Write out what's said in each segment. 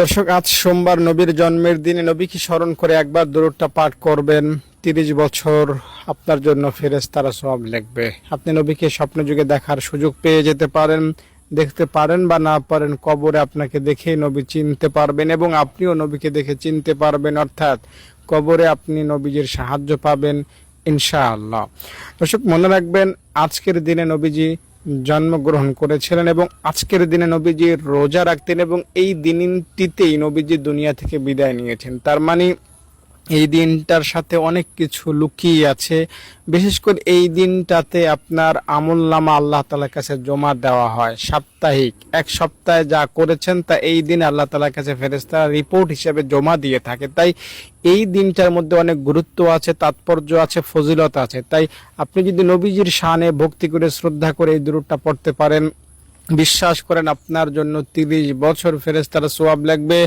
দর্শক, আজ সোমবার নবীর জন্মের দিনে। নবীকে স্মরণ করে একবার দূরটা পাঠ করবেন। তিরিশ বছর আপনার জন্য ফেরেস তারা সব লিখবে। আপনি নবীকে স্বপ্ন যুগে দেখার সুযোগ পেয়ে যেতে পারেন, দেখতে পারেন বা না পারেন, কবরে আপনাকে দেখে নবী চিনতে পারবেন এবং আপনিও নবীকে দেখে চিনতে পারবেন। অর্থাৎ কবরে আপনি নবীজির সাহায্য পাবেন, ইনশাআল্লাহ। দর্শক, মনে রাখবেন, আজকের দিনে নবীজি জন্মগ্রহণ করেছিলেন এবং আজকের দিনে নবীজি রোজা রাখতেন এবং এই দিনটিতেই নবীজি দুনিয়া থেকে বিদায় নিয়েছেন। তার মানে এই দিনটার সাথে অনেক কিছু লুকিয়ে আছে। বিশেষ করে এই দিনটাতে আপনার আমল নামা আল্লাহ তালার কাছে জমা দেওয়া হয় সাপ্তাহিক। এক সপ্তাহে যা করেছেন তা এই দিন আল্লাহ তালার কাছে ফেরেস্তা রিপোর্ট হিসেবে জমা দিয়ে থাকে। তাই এই দিনটার মধ্যে অনেক গুরুত্ব আছে, তাৎপর্য আছে, ফজিলত আছে। তাই আপনি যদি নবীজির শানে ভক্তি করে শ্রদ্ধা করে এই দূরটা পড়তে পারেন বিশ্বাস করেন আপনার জন্য তিরিশ বছর ফেরেস্তারা সোয়াব লাগবে।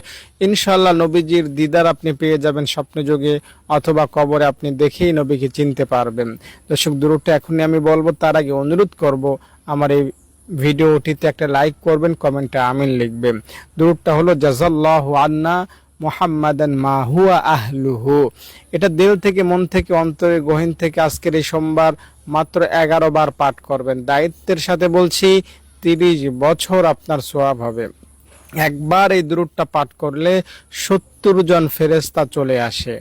ইনশাল্লাহ নবীজির দিদার আপনি পেয়ে যাবেন স্বপ্ন যোগে অথবা কবরে আপনি দেখেই নবীকে চিনতে পারবেন। দর্শক দূরটা এখনই আমি বলব, তার আগে অনুরোধ করব, আমার এই ভিডিওটিতে একটা লাইক করবেন, কমেন্টে আমিন লিখবেন। দূরটা হলো জাজাল্লাহ আন্না মোহাম্মদান মা হুয়া আহলুহু। এটা দিল থেকে, মন থেকে, অন্তরে, গহীন থেকে আজকের এই সোমবার মাত্র এগারো বার পাঠ করবেন। দায়িত্বের সাথে বলছি তিরিশ বছর আপনার সোয়াব হবে। একবার এই দূরটা পাঠ করলে সত্তর জন ফেরেস্তা চলে আসে।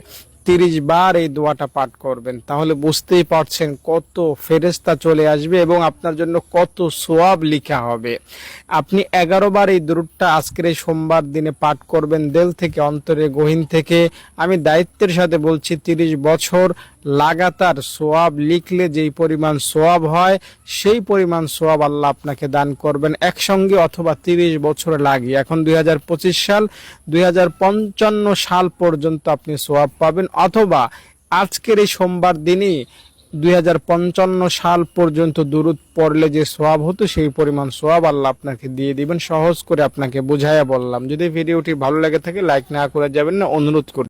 তিরিশ বার এই দোয়াটা পাঠ করবেন। তাহলে বুঝতেই পারছেন কত ফেরেস্তা চলে আসবে এবং আপনার জন্য কত সোয়াব লিখা হবে। আপনি এগারো বার এই দূরটা আজকের এই সোমবার দিনে পাঠ করবেন দেল থেকে, অন্তরে গহীন থেকে। আমি দায়িত্বের সাথে বলছি, তিরিশ বছর লাগাতার সোয়াব লিখলে যেই পরিমাণ সোয়াব হয়, সেই পরিমাণ সোয়াব আল্লাহ আপনাকে দান করবেন। একসঙ্গে অথবা তিরিশ বছর লাগিয়ে। এখন দুই হাজার পঁচিশ সাল, দুই হাজার পঞ্চান্ন সাল পর্যন্ত আপনি সোয়াব পাবেন। অথবা আজকের এই সোমবার দিনই দুই হাজার পঞ্চান্ন সাল পর্যন্ত দূরত পড়লে যে সোয়াব হতো, সেই পরিমাণ সোয়াব আল্লাহ আপনাকে দিয়ে দিবেন। সহজ করে আপনাকে বুঝাইয়া বললাম। যদি ভিডিওটি ভালো লাগে থাকে, লাইক না করে যাবেন না, অনুরোধ করি